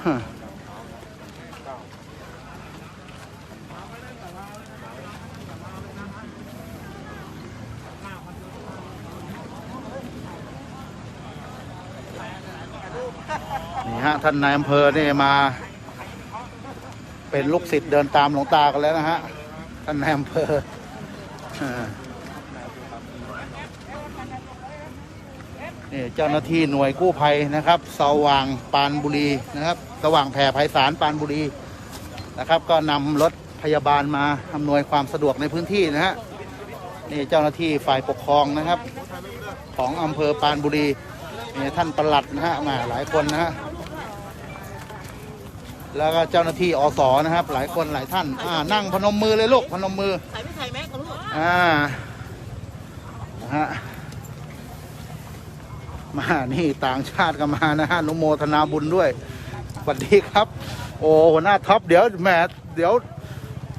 นี่ฮะท่านนายอำเภอนี่มา เป็นลูกศิษย์เดินตามหลวงตากันแล้วนะฮะ ท่านนายอำเภออ่านี่ เจ้าหน้าที่หน่วยกู้ภัยนะครับ สว่างปานบุรีนะครับ สว่างแผ่ไพศาลปานบุรีนะครับ ก็นำรถพยาบาลมาอำนวยความสะดวกในพื้นที่นะฮะนี่เจ้าหน้าที่ฝ่ายปกครองนะครับ ของอำเภอปานบุรีนี่ท่านปลัดนะฮะมาหลายคนนะฮะแล้วก็เจ้าหน้าที่อสนะครับ หลายคนหลายท่านอ่านั่งพนมมือเลยลูกพนมมือใส่ไม่ใส่แม็กกับลูกอ่านะฮะ มานี่ต่างชาติก็มานะฮะอนุโมทนาบุญด้วยสวัสดีครับ โอ้หัวหน้าท็อปเดี๋ยวแหมเดี๋ยว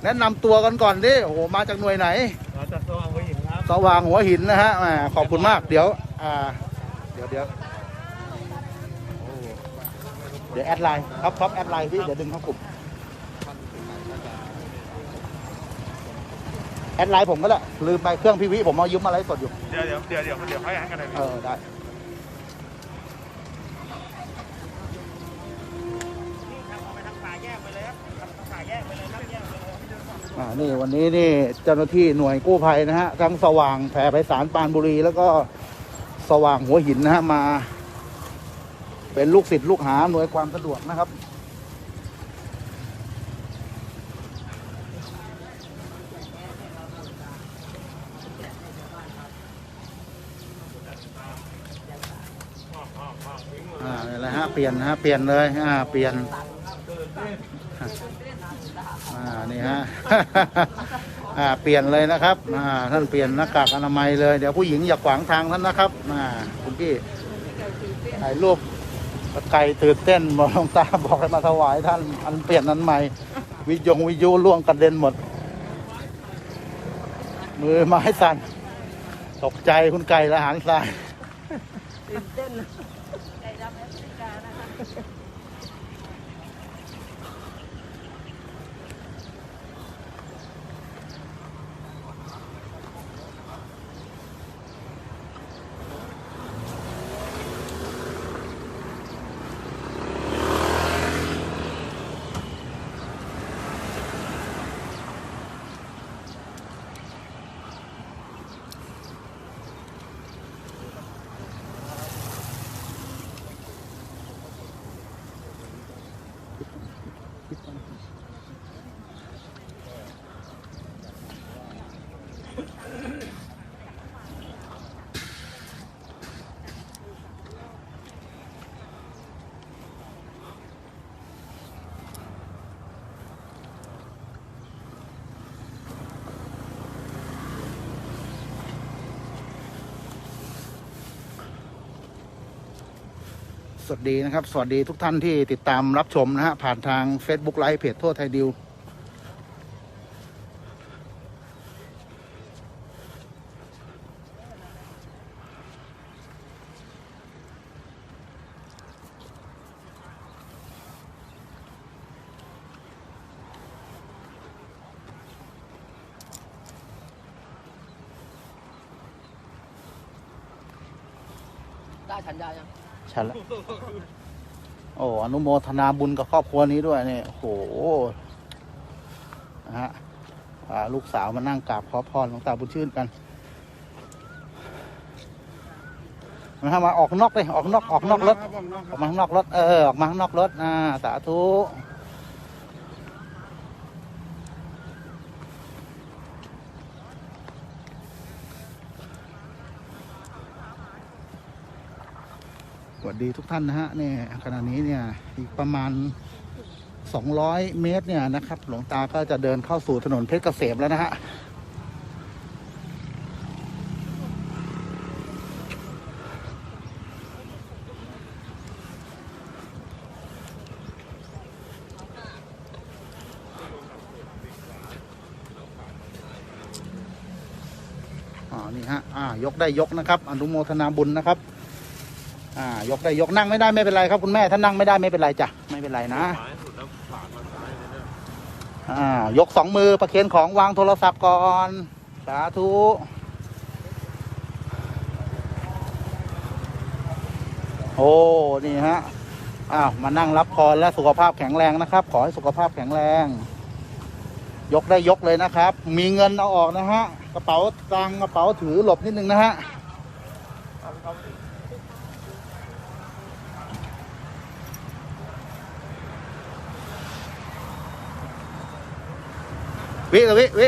แนะนำตัวกันก่อนดิโอ้โหมาจากหน่วยไหนเราจะสว่างหัวหินครับสว่างหัวหินนะฮะแหมขอบคุณมากเดี๋ยวอ่าเดี๋ยวเดี๋ยวโอ้เดี๋ยวแอดไลน์ครับท็อปแอดไลน์พี่เดี๋ยวดึงเข้ากลุ่มแอดไลน์ผมก็แหละลืมไปเครื่องพี่วิผมเอายืมมาไลฟ์สดอยู่ เดี๋ยวเดี๋ยวเดี๋ยวเดี๋ยวเดี๋ยวให้กันเลยเออได้ นี่วันนี้นี่เจ้าหน้าที่หน่วยกู้ภัยนะฮะทั้งสว่างแผ่ไพศาลปานบุรี แล้วก็สว่างหัวหินนะฮะมา เป็นลูกศิษย์ลูกหาหน่วยความสะดวกนะครับอ่านี่แหละฮะเปลี่ยนนะฮะเปลี่ยนเลยอ่าเปลี่ยน อ่า นี่ฮะ อ่าเปลี่ยนเลยนะครับอ่าท่านเปลี่ยนหน้ากากอนามัยเลย เดี๋ยวผู้หญิงอย่าขวางทางท่านนะครับอ่าคุณพี่ถ่ายรูปไก่ตื่นเต้นบอกหลวงตาบอกให้มาถวายท่าน อันเปลี่ยนนั้นใหม่ วิทยงวิทยุล่วงกระเด็นหมด มือไม้สั่นตกใจคุณไก่ละหันซ้ายตื่นเต้น วัสดีนะครับ สวัสดีทุกท่านที่ติดตามรับชมนะฮะผ่านทาง Facebook ไลฟ์เพจทั่วไทยดิวได้สัญญายัง ฉันละโอ้อนุโมทนาบุญกับครอบครัวนี้ด้วยเนี่ยโอ้โหนะฮะพาลูกสาวมานั่งกราบขอพรหลวงตาบุญชื่นกันนะฮะมาออกนอกเลยออกนอกออกนอกรถออกมาข้างนอกรถเออออกมาข้างนอกรถอ่าสาธุ วัสดีทุกท่านนะฮะเนี่ยขณะนี้เนี่ยอีกประมาณ 200 เมตรเนี่ยนะครับ หลวงตาก็จะเดินเข้าสู่ถนนเพชรเกษมแล้วนะฮะอ่านี่ฮะ อ่า ยกได้ยกนะครับ อนุโมทนาบุญนะครับ อ่ายกได้ยกนั่งไม่ได้ไม่เป็นไรครับคุณแม่ถ้านั่งไม่ได้ไม่เป็นไรจ้ะไม่เป็นไรนะยสุดแล้วขวามาซ้ายเลยเนี่ยอ่ายกสองมือประเคนของวางโทรศัพท์ก่อนสาธุโอ้นี่ฮะอ้าวมานั่งรับพรและสุขภาพแข็งแรงนะครับ ขอให้สุขภาพแข็งแรง ยกได้ยกเลยนะครับ มีเงินเอาออกนะฮะกระเป๋าตังกระเป๋าถือหลบนิดนึงนะฮะ วิกับวิวิ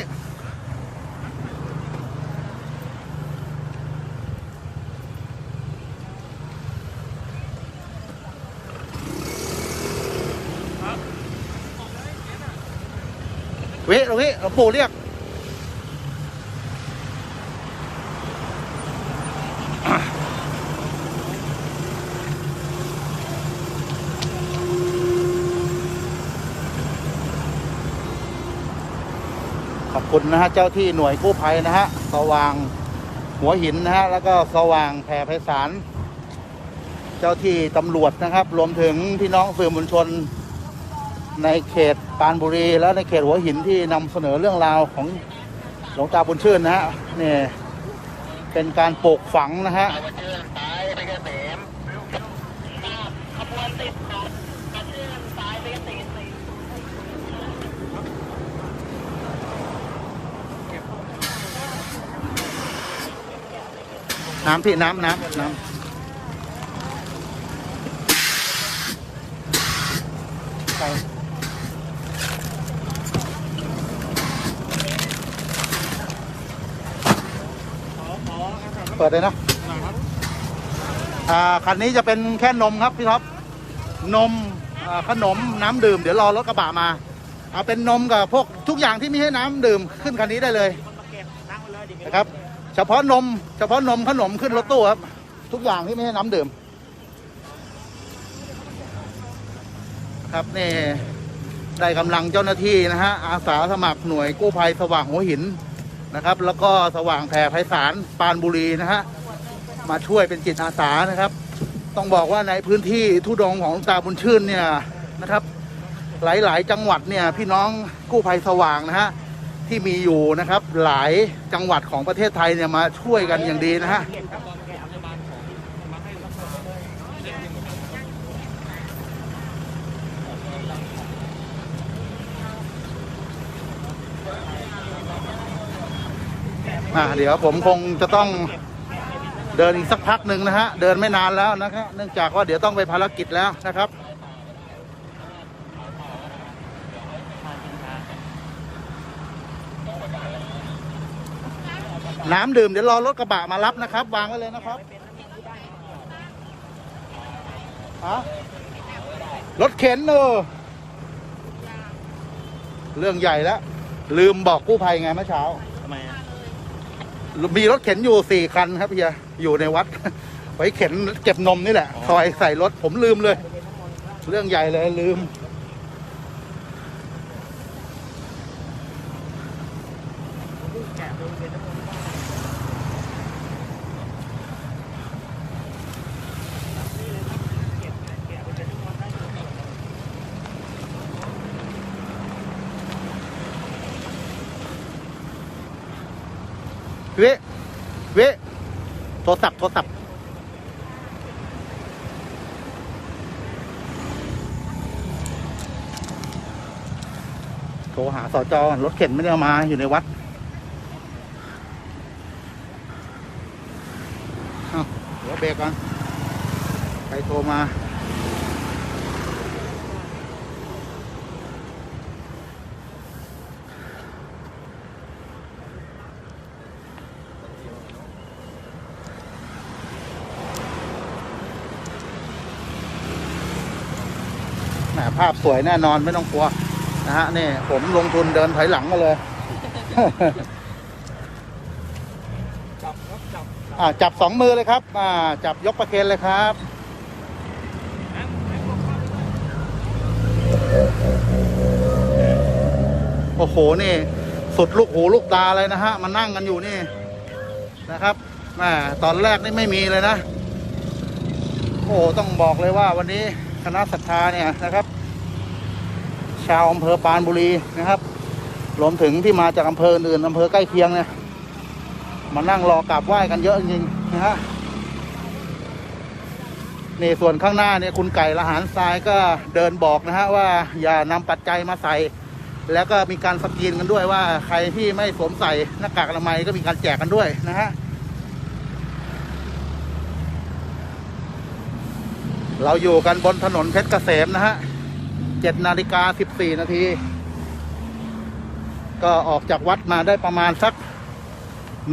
วิกับวิหลวงปู่เรียก คุณนะฮะเจ้าที่หน่วยกู้ภัยนะฮะสว่างหัวหินนะฮะแล้วก็สว่างแผ่ไพศาลเจ้าที่ตำรวจนะครับ รวมถึงพี่น้องสื่อมวลชน ในเขตปานบุรี และในเขตหัวหินที่นำเสนอเรื่องราวของหลวงตาบุญชื่นนะฮะนี่เป็นการปลูกฝังนะฮะน้ น้ำพี่น้ำน้ำน้ำไปเปิดเลยนะ อ่า คันนี้จะเป็นแค่นมครับพี่ท็อป นมขนมน้ำดื่ม เดี๋ยวรอรถกระบะมา เอาเป็นนมกับพวกทุกอย่างที่ไม่ให้น้ำดื่มขึ้นคันนี้ได้เลยนะครับ เฉพาะนม เฉพาะนมขนมขึ้นรถตู้ครับ ทุกอย่างที่ไม่ให้น้ำดื่ม ครับนี่ได้กำลังเจ้าหน้าที่นะฮะอาสาสมัครหน่วยกู้ภัยสว่างหัวหินนะครับ แล้วก็สว่างแผ่ไพศาลปานบุรีนะฮะมาช่วยเป็นจิตอาสานะครับ ต้องบอกว่าในพื้นที่ทุดงของหลวงตาบุญชื่นเนี่ยนะครับ หลาย ๆ จังหวัดเนี่ยพี่น้องกู้ภัยสว่างนะฮะ ที่มีอยู่นะครับ หลายจังหวัดของประเทศไทยเนี่ยมาช่วยกันอย่างดีนะฮะอ่าเดี๋ยวผมคงจะต้องเดินอีกสักพักหนึ่งนะฮะ เดินไม่นานแล้วนะครับ เนื่องจากว่าเดี๋ยวต้องไปภารกิจแล้วนะครับ น้ำดื่มเดี๋ยวรอรถกระบะมารับนะครับ วางไว้เลยนะครับฮะรถเข็นเออเรื่องใหญ่แล้ว ลืมบอกกู้ภัยไงเมื่อเช้า ทำไมอะมีรถเข็นอยู่สี่คันครับพี่ยาอยู่ในวัด ไว้เข็นเก็บนมนี่แหละคอยใส่รถผมลืมเลย เรื่องใหญ่เลยลืม แกะดูเป็นน้ำมันเก็บแกะไปเป็นน้ำมันได้เลย วิวิโท รศัพท์โทรศัพท์โทรหาสจรถเข็นไม่ได้เอามาอยู่ในวัดเอ้าเดี๋ยวเบรกก่อนใครโทรมา ภาพสวยแน่นอนไม่ต้องกลัวนะฮะนี่ผมลงทุนเดินถอยหลังมาเลยจับครับจับอ่าจับสองมือเลยครับอ่าจับยกประเคนเลยครับโอ้โหนี่สุดลูกหูลูกตาเลยนะฮะมานั่งกันอยู่นี่นะครับแหมตอนแรกนี่ไม่มีเลยนะ โอ้ต้องบอกเลยว่าวันนี้คณะศรัทธาเนี่ยนะครับ ชาวอำเภอปานบุรีนะครับรวมถึงที่มาจากอำเภออื่นอำเภอใกล้เคียงเนี่ยมานั่งรอกราบไหว้กันเยอะจริงๆนะฮะนี่ส่วนข้างหน้าเนี่ยคุณไก่ละหารทรายก็เดินบอกนะฮะว่าอย่านำปัจจัยมาใส่ แล้วก็มีการสกรีนกันด้วยว่าใครที่ไม่สวมใส่หน้ากากอนามัยก็มีการแจกกันด้วยนะฮะเราอยู่กันบนถนนเพชรเกษมนะฮะ เจ็ดนาฬิกาสิบสี่นาทีก็ออกจากวัดมาได้ประมาณสัก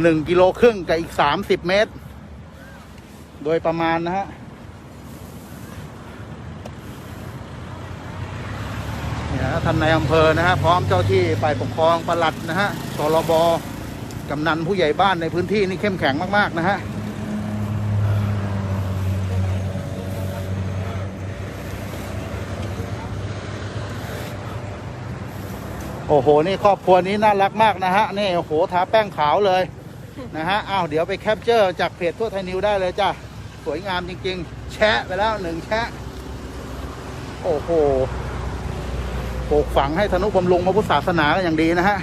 หนึ่งกิโลครึ่งกับอีกสามสิบเมตร โดยประมาณนะฮะเนี่ยฮะท่านในายอำเภอนะฮะ พร้อมเจ้าที่ฝ่ายปกครองปลัดนะฮะสรบกำนันผู้ใหญ่บ้านในพื้นที่นี่เข้มแข็งมาก ๆ นะฮะ โอ้โห นี่ครอบครัวนี้น่ารักมากนะฮะ นี่โอ้โหทาแป้งขาวเลยนะฮะ อ้าว เดี๋ยวไปแคปเจอร์จากเพจทั่วไทยนิวได้เลยจ้ะ สวยงามจริง ๆ แชะไปแล้วหนึ่งแชะ โอ้โหปลูกฝังให้ธนุบำรุงพระพุทธศาสนากันอย่างดีนะฮะ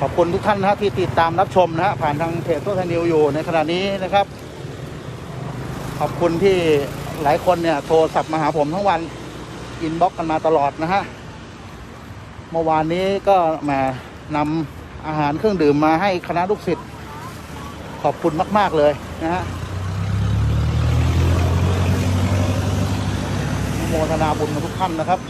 ขอบคุณทุกท่านนะฮะที่ติดตามรับชมนะฮะผ่านทางเพจตัวไทยนิวอยู่ในขณะนี้นะครับ อบคุณที่หลายคนเนี่ยโทรศัพท์มาหาผมทั้งวัน อินบ็อกกันมาตลอดนะฮะ เมื่อวานนี้ก็มานำอาหารเครื่องดื่มมาให้คณะลูกศิษย์ ขอบคุณมาก ๆ เลยนะฮะโมทนาบุญกับทุกท่านนะครับ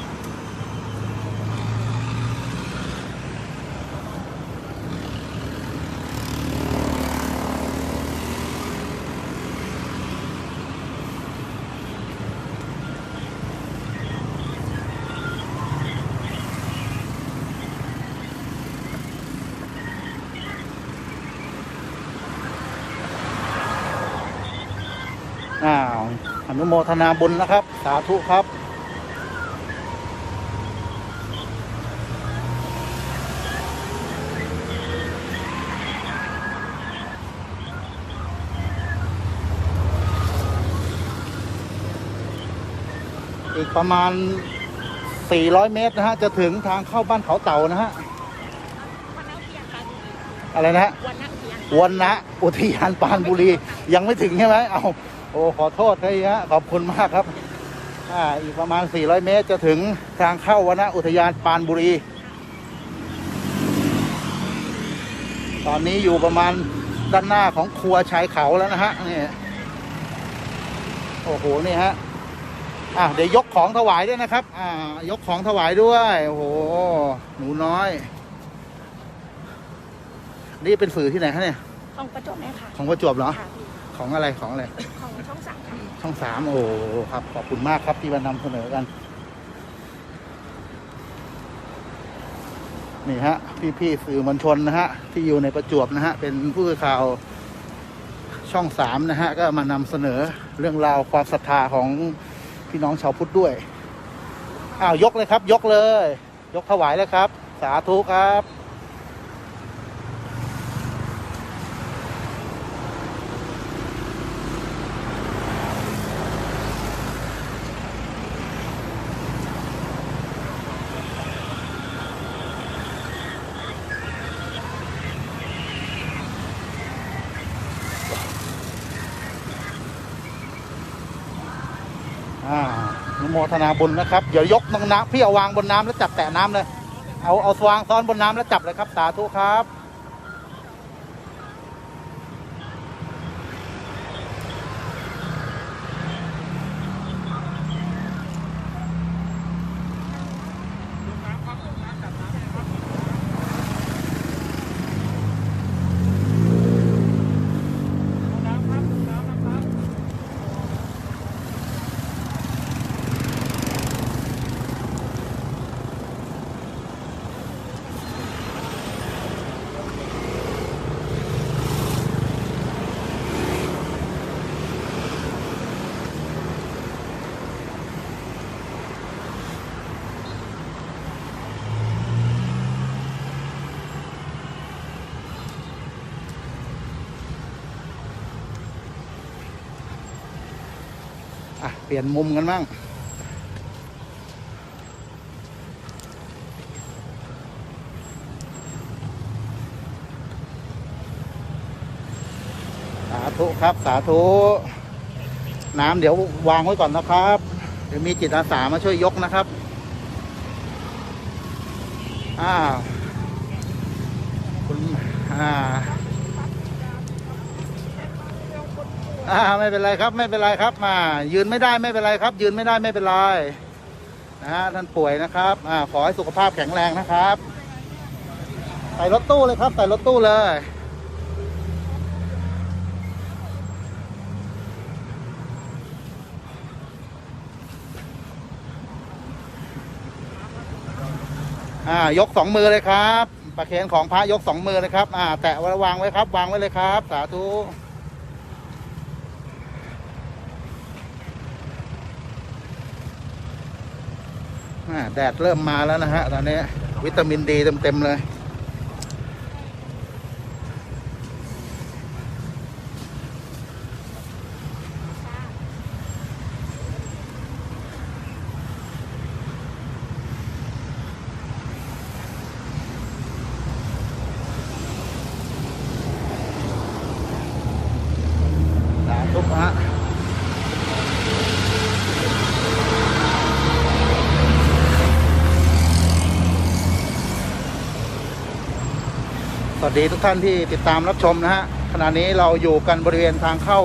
อ้าวอ นุโมทนาบุญนะครับ สาธุครับอีกประมาณ 400 เมตรนะฮะ จะถึงทางเข้าบ้านเขาเต่านะฮะ อะไรนะฮะวันนะอุทยานปรานบุรี ยังไม่ถึงใช่ไหม เอา โอ้ขอโทษให้ฮะขอบคุณมากครับอ่าอีกประมาณ 400 เมตรจะถึงทางเข้าวนนะอุทยานปรานบุรี ตอนนี้อยู่ประมาณด้านหน้าของครัวชายเขาแล้วนะฮะนี่โอ้โหนี่ฮะอะเดี๋ยวยกของถวายด้วยนะครับ อ่ายกของถวายด้วยโอ้โหหนูน้อย นี่เป็นสื่อที่ไหนคะเนี่ยของประจวบเนี่ยค่ะ ของประจวบเหรอ ค่ะพี่ ของอะไรของอะไร ของช่องสามค่ะช่องสามโอ้ครับ ขอบคุณมากครับที่มานำเสนอกัน นี่ฮะ พี่ๆสื่อมวลชนนะฮะ ที่อยู่ในประจวบนะฮะ เป็นผู้สื่อข่าวช่องสามนะฮะ ก็มานำเสนอเรื่องราวความศรัทธาของพี่น้องชาวพุทธด้วยอ้าวยกเลยครับ ยกเลย ยกถวายเลยครับ สาธุครับ โมทนาบุญนะครับเดี๋ยวยกลงน้ำพี่เอาวางบนน้ำแล้วจับแตะน้ำเลย เอาเอาวางซ้อนบนน้ำแล้วจับเลยครับสาธุครับ อ อะ เป ลี่ยนมุมกันบ้างสาธุครับสาธุ น้ำเดี๋ยววางไว้ก่อนนะครับ เดี๋ยวมีจิตอาสามาช่วยยกนะครับ อ้าวคุณอ่า อ่าไม่เป็นไรครับไม่เป็นไรครับมา ยืนไม่ได้ไม่เป็นไรครับ ยืนไม่ได้ไม่เป็นไรนะฮะท่านป่วยนะครับอ่าขอให้สุขภาพแข็งแรงนะครับใส่รถตู้เลยครับใส่รถตู้เลยอ่ายกสองมือเลยครับ ประเคนของพระยกสองมือเลยครับอ่าแตะไว้วางไว้ครับ วางไว้เลยครับ สาธุ แดดเริ่มมาแล้วนะฮะตอนนี้วิตามินดีเต็มๆเลย สาธุฮะส วัสดีทุกท่านที่ติดตามรับชมนะฮะขณะนี้เราอยู่กันบริเวณทางเข้า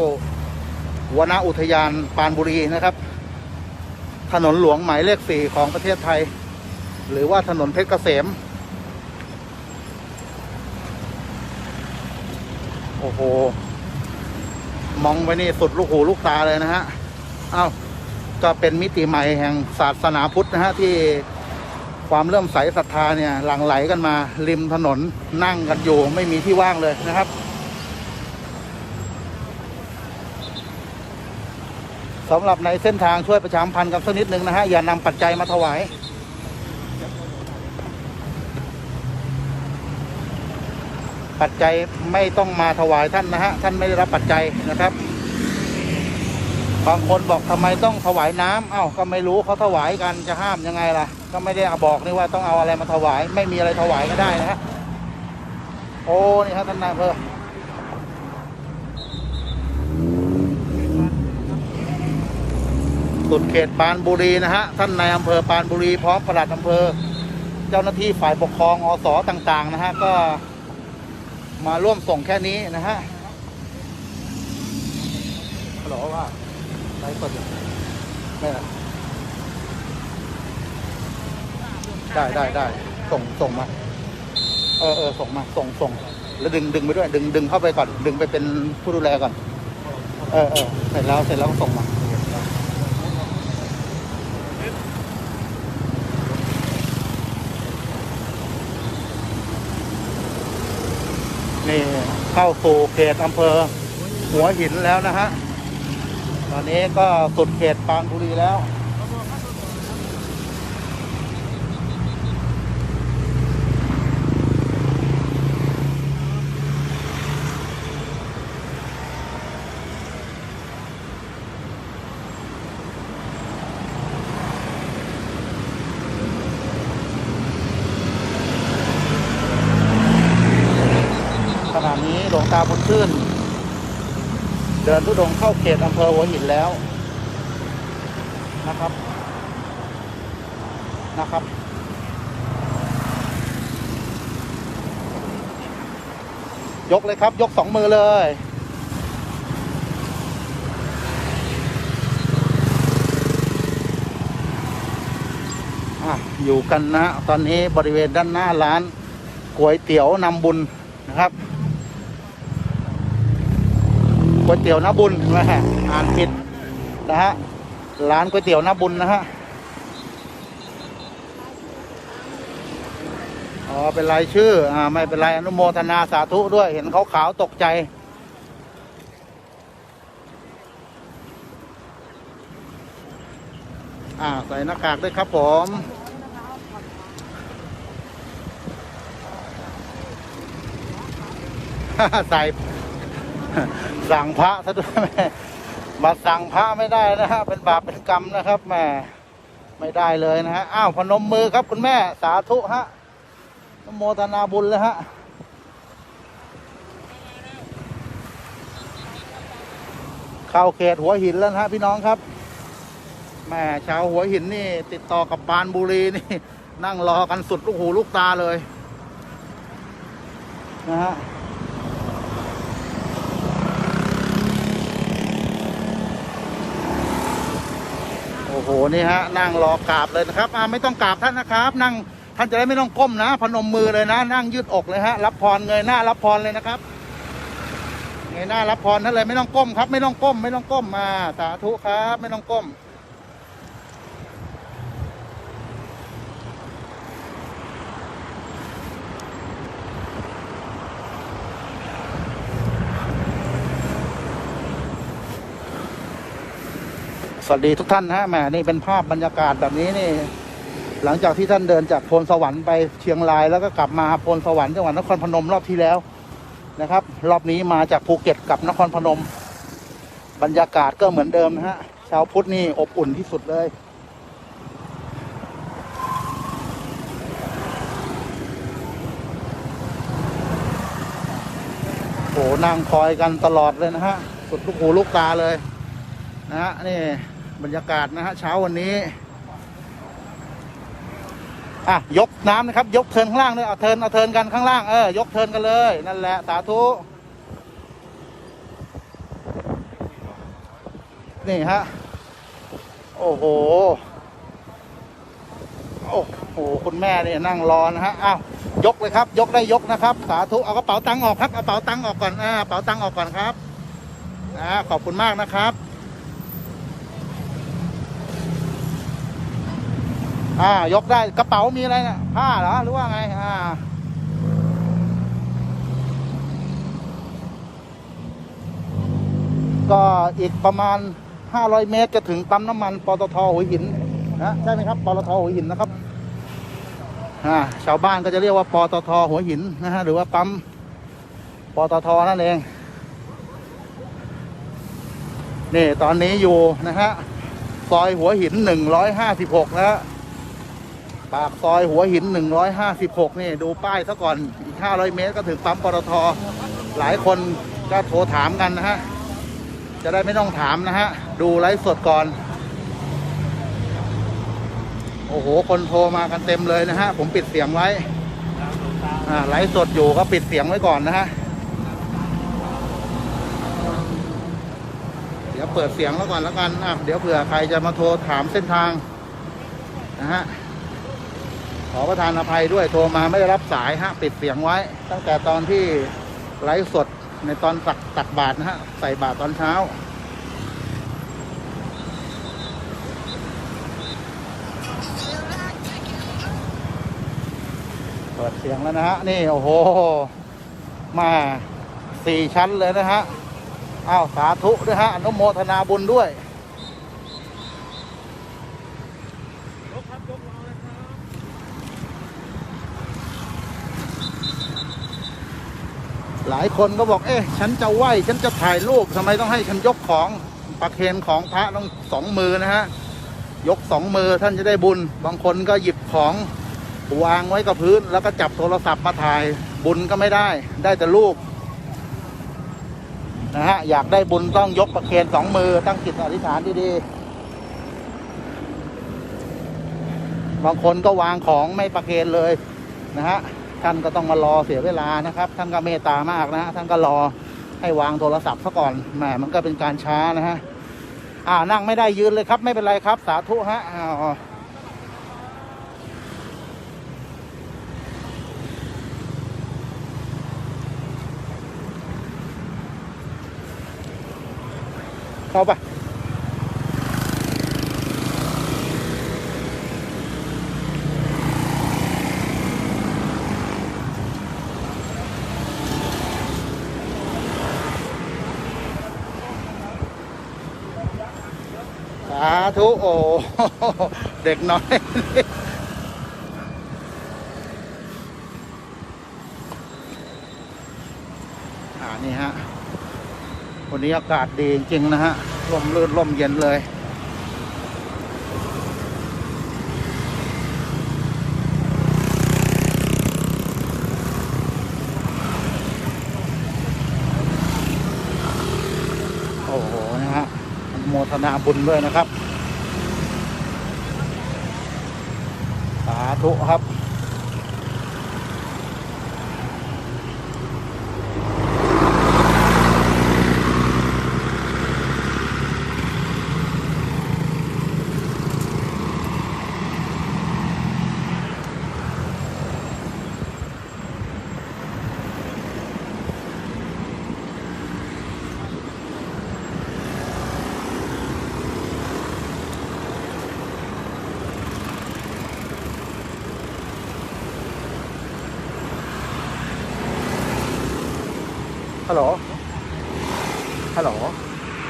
วนาอุทยานปานบุรีนะครับ ถนนหลวงหมายเลขสี่ของประเทศไทย หรือว่าถนนเพชรเกษมโอ้โห มองไปนี่สุดลูกหูลูกตาเลยนะฮะ เอ้า ก็เป็นมิติใหม่แห่งศาสนาพุทธนะฮะที่ ความเริ่มใสศรัทธาเนี่ยหลั่งไหลกันมา ริมถนนนั่งกันอยู่ไม่มีที่ว่างเลยนะครับ สำหรับในเส้นทางช่วยประชามพันธ์กันสักนิดหนึ่งนะฮะ อย่านำปัจจัยมาถวายปัจจัยไม่ต้องมาถวายท่านนะฮะ ท่านไม่ได้รับปัจจัยนะครับ บางคนบอกทำไมต้องถวายน้ำเอ้าก็ไม่รู้เขาถวายกันจะห้ามยังไงล่ะ ก็ไม่ได้บอกนี่ว่าต้องเอาอะไรมาถวาย ไม่มีอะไรถวายก็ได้นะฮะโอ้นี่ครับท่านนายอำเภอสุดเขตปานบุรีนะฮะท่านนายอำเภอปานบุรีพร้อมปลัดอำเภอ เจ้าหน้าที่ฝ่ายปกครองอสต่าง ๆ นะฮะก็มาร่วมส่งแค่นี้นะฮะฮัลโหลว่า ไลฟ์สดอยู่ไม่ละได้ได้ได้ส่งส่งมา เออเออส่งมา ส่งส่งแล้วดึงดึงไปด้วย ดึงดึงเข้าไปก่อน ดึงไปเป็นผู้ดูแลก่อน เออเออเสร็จแล้วเสร็จแล้วก็ส่งมานี่เข้าสู่เขตอำเภอหัวหินแล้วนะฮะ ตอนนี้ก็สุดเขตปรานบุรีแล้ว ขณะนี้หลวงตาบุญชื่น เดินทุดงเข้าเขตอำเภอหัวหินแล้วนะครับนะครับ ยกเลยครับ ยกสองมือเลยอะอยู่กันนะ ตอนนี้บริเวณด้านหน้าร้านก๋วยเตี๋ยวนำบุญนะครับ ก๋วยเตี๋ยวน้ำบุญนะฮะอ่านผิดนะฮะร้านก๋วยเตี๋ยวน้ำบุญนะฮะอ๋อเป็นรายชื่ออ่าไม่เป็นไรอนุโมทนาสาธุด้วยเห็นเขาขาวตกใจอ่าใส่หน้ากากด้วยครับผมใส่ สั่งพระซะด้วยแม่มาสั่งพระไม่ได้นะฮะเป็นบาปเป็นกรรมนะครับแม่ไม่ได้เลยนะฮะอ้าวพนมมือครับคุณแม่สาธุฮะนโมทนาบุญเลยฮะเข้าเขตหัวหินแล้วฮะพี่น้องครับแม่ชาวหัวหินนี่ ติดต่อกับปานบุรีนี่ นั่งรอกันสุดลูกหูลูกตาเลย นะฮะ อ้โหนี่ฮะนั่งรอกราบเลยนะครับไม่ต้องกราบท่านนะครับ นั่งท่านจะได้ไม่ต้องก้มนะ พนมมือเลยนะ นั่งยืดอกเลยฮะรับพรเงยหน้ารับพรเลยนะครับเงยหน้ารับพรท่านเลยไม่ต้องก้มครับ ไม่ต้องก้ม ไม่ต้องก้มมาสาธุครับ ไม่ต้องก้ม สวัสดีทุกท่านนะฮะแหมนี่เป็นภาพบรรยากาศแบบนี้นี่ หลังจากที่ท่านเดินจากโพนสวรรค์ไปเชียงรายแล้วก็กลับมาโพนสวรรค์จังหวัดนครพนมรอบที่แล้วนะครับ รอบนี้มาจากภูเก็ตกับนครพนม บรรยากาศก็เหมือนเดิมนะฮะชาวพุทธนี่อบอุ่นที่สุดเลยโอ้นั่งคอยกันตลอดเลยนะฮะ สุดลูกหูลูกตาเลย นะฮะ นี่ บรรยากาศนะฮะเช้าวันนี้ อะยกน้ำนะครับ ยกเทินข้างล่างด้วยเอาเทินเอาเทินกันข้างล่างเออยกเทินกันเลย นั่นแหละสาธุนี่ฮะโอ้โหโอ้โหคุณแม่เนี่ยนั่งรอนะฮะอ้าวยกเลยครับ ยกได้ยกนะครับ สาธุเอากระเป๋าตังค์ออกครับเอากระเป๋าตังค์ออกก่อนอ่ากระเป๋าตังค์ออกก่อนครับอ่าขอบคุณมากนะครับ อ่ายกได้กระเป๋ามีอะไรนะผ้าเหรอหรือว่าไง อ่า ก็อีกประมาณ 500 เมตรจะถึงปั๊มน้ำมันปตทหัวหินนะใช่ไหมครับปตทหัวหินนะครับอ่าชาวบ้านก็จะเรียกว่าปตทหัวหินนะฮะหรือว่าปั๊มปตทนั่นเองนี่ตอนนี้อยู่นะฮะซอยหัวหิน 156 นะฮะ ปากซอยหัวหิน 156 นี่ดูป้ายซะก่อนอีก 500 เมตรก็ถึงปั๊มปตทหลายคนก็โทรถามกันนะฮะ จะได้ไม่ต้องถามนะฮะ ดูไลฟ์สดก่อน โอ้โห คนโทรมากันเต็มเลยนะฮะ ผมปิดเสียงไว้ไลฟ์สดอยู่ก็ปิดเสียงไว้ก่อนนะฮะ เดี๋ยวเปิดเสียงแล้วก่อนแล้วกันอะเดี๋ยวเผื่อใครจะมาโทรถามเส้นทางนะฮะ อประทานอภัยด้วยโทรมาไม่ได้รับสายฮะปิดเสียงไว้ ตั้งแต่ตอนที่ไลฟ์สดในตอนตักตักบาทนะฮะใส่บาทตอนเช้า เปิดเสียงแล้วนะฮะ นี่โอ้โห มาสี่ชั้นเลยนะฮะอ้าวสาธุด้วยฮะอนุโมทนาบุญด้วย หลายคนก็บอกเอ๊ะฉันจะไหวฉันจะถ่ายรูปทำไมต้องให้ฉันยกของประเคนของพระต้องสองมือนะฮะยกสองมือท่านจะได้บุญ บางคนก็หยิบของวางไว้กับพื้น แล้วก็จับโทรศัพท์มาถ่ายบุญก็ไม่ได้ ได้แต่รูปนะฮะอยากได้บุญต้องยกประเคนสองมือตั้งจิตอธิษฐานดีๆบางคนก็วางของไม่ประเคนเลยนะฮะ ท่านก็ต้องมารอเสียเวลานะครับ ท่านก็เมตตามากนะ ท่านก็รอให้วางโทรศัพท์ซะก่อนแหมมันก็เป็นการช้านะฮะอ่านั่งไม่ได้ยืนเลยครับ ไม่เป็นไรครับ สาธุฮะอ้าวเข้าไป สา ธุโอ้เด็กน้อยอ่านี่ฮะ วันนี้อากาศดีจริงๆนะฮะลมลื่นลมเย็นเลยโอ้โหนะฮะโมทนาบุญด้วยนะครับาธุครับ ฮัลโหล ฮัลโหล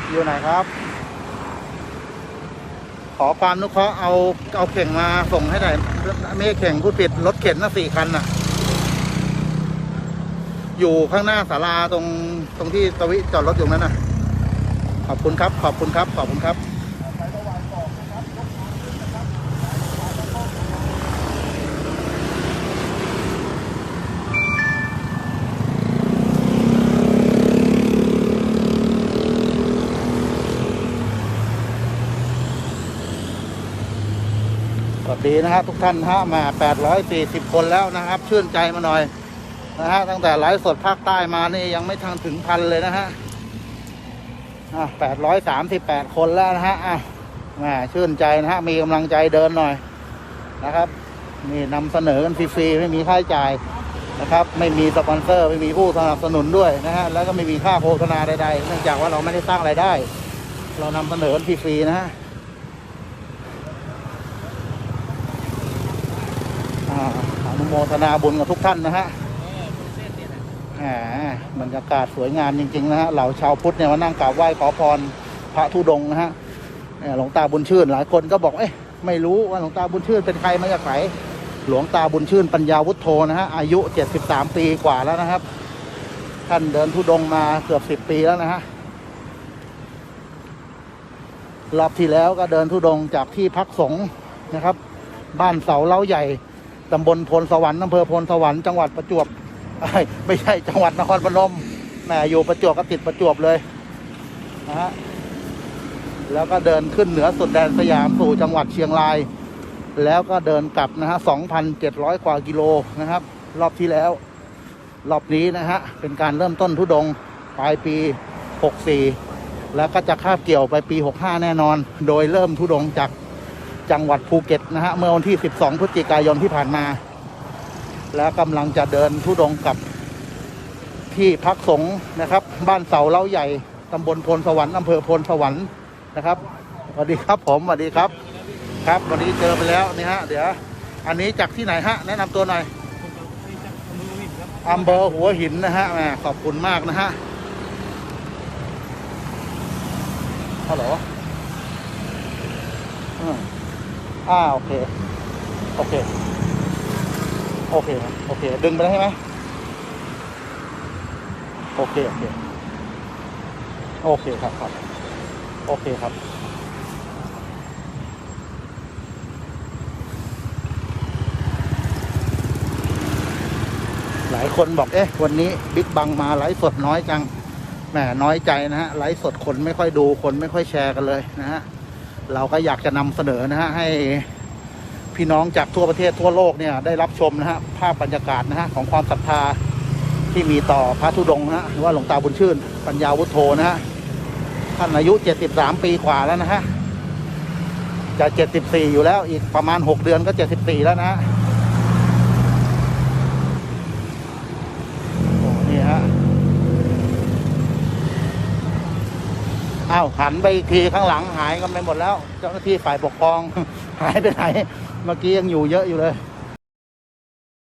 อยู่ไหนครับ ขอความนุเคราะห์เอาเอาเข่งมาส่งให้หน่อยไม่ใช่เข่งพูดผิดรถเข็นนะสี่คันน่ะ อยู่ข้างหน้าศาลาตรงตรงที่ตวิจอดรถอยู่นั้นน่ะ ขอบคุณครับ ขอบคุณครับ ขอบคุณครับ ดีนะครับทุกท่านฮะมา 840 คนแล้วนะครับ ชื่นใจมาหน่อยนะฮะตั้งแต่ไลฟ์สดภาคใต้มานี่ยังไม่ทันถึงพันเลยนะฮะอะ838 คนแล้วนะฮะอะแหมชื่นใจนะฮะมีกำลังใจเดินหน่อยนะครับนี่นำเสนอกันฟรีๆไม่มีค่าใช้จ่ายนะครับ ไม่มีสปอนเซอร์ไม่มีผู้สนับสนุนด้วยนะฮะแล้วก็ไม่มีค่าโฆษณาใดๆเนื่องจากว่าเราไม่ได้สร้างไรายได้ เรานำเสนอกันฟรีๆนะฮะ อ่าอนุ โมทนาบุญกับทุกท่านนะฮะแหมบรรยากาศสวยงามจริงๆนะฮะเหล่าชาวพุทธเนี่ยมานั่งกราบไหว้ขอพรพระธุดงค์นะฮะหลวงตาบุญชื่นหลายคนก็บอกเอ๊ะไม่รู้ว่าหลวงตาบุญชื่นเป็นใครมาจากไหนหลวงตาบุญชื่นปัญญาวุฒโธนะฮะอายุ 73 ปีกว่าแล้วนะครับ ท่านเดินธุดงมาเกือบ 10 ปีแล้วนะฮะรอบที่แล้วก็เดินธุดงจากที่พักสงฆ์นะครับ บ้านเสาเล้าใหญ่ ตำบลพลสวรรค์อำเภอพลสวรรค์จังหวัดประจวบไม่ใช่จังหวัดนครพนมแหมอยู่ประจวบก็ติดประจวบเลยนะฮะแล้วก็เดินขึ้นเหนือสุดแดนสยามสู่จังหวัดเชียงราย แล้วก็เดินกลับนะฮะ2,700 กว่ากิโลนะครับ รอบที่แล้ว รอบนี้นะฮะเป็นการเริ่มต้นทุดงปลายปี 64 แล้วก็จะคาบเกี่ยวไปปี 65 แน่นอน โดยเริ่มทุดงจาก จังหวัดภูเก็ตนะฮะเมื่อวันที่ 12 พฤศจิกายนที่ผ่านมา แล้วกำลังจะเดินทุดงกับที่พักสงฆ์นะครับ บ้านเสาเล้าใหญ่ตำบลพลสวรรค์อำเภอพลสวรรค์นะครับสวัสดีครับผมสวัสดีครับ ครับวันนี้เจอไปแล้วนี่ฮะเดี๋ยวอันนี้จากที่ไหนฮะแนะนำตัวหน่อยอำเภอหัวหินนะฮะแหมขอบคุณมากนะฮะฮัลโหล อ่าโอเค โอเค โอเค โอเค ดึงไปได้วใช่ไหมโอเค โอเค โอเคครับครับ โอเคครับ หลายคนบอก เอ๊ะ วันนี้บิ๊กบังมาไลฟ์สดน้อยจัง แหม น้อยใจนะฮะ ไลฟ์สดคนไม่ค่อยดู คนไม่ค่อยแชร์กันเลยนะฮะ เราก็อยากจะนำเสนอนะฮะให้พี่น้องจากทั่วประเทศทั่วโลกเนี่ยได้รับชมนะฮะภาพบรรยากาศนะฮะของความศรัทธาที่มีต่อพระธุดงค์นะฮะหรือว่าหลวงตาบุญชื่น ปัญญาวุฒโธนะฮะท่านอายุ 73 ปีกว่าแล้วนะฮะจะ 74 อยู่แล้วอีกประมาณ 6 เดือนก็ 74 แล้วนะฮะโอ้นี่ฮะ อ้าว หันไปอีกทีข้างหลังหายกันไปหมดแล้ว เจ้าหน้าที่ฝ่ายปกครอง หายไปไหน เมื่อกี้ยังอยู่เยอะอยู่เลย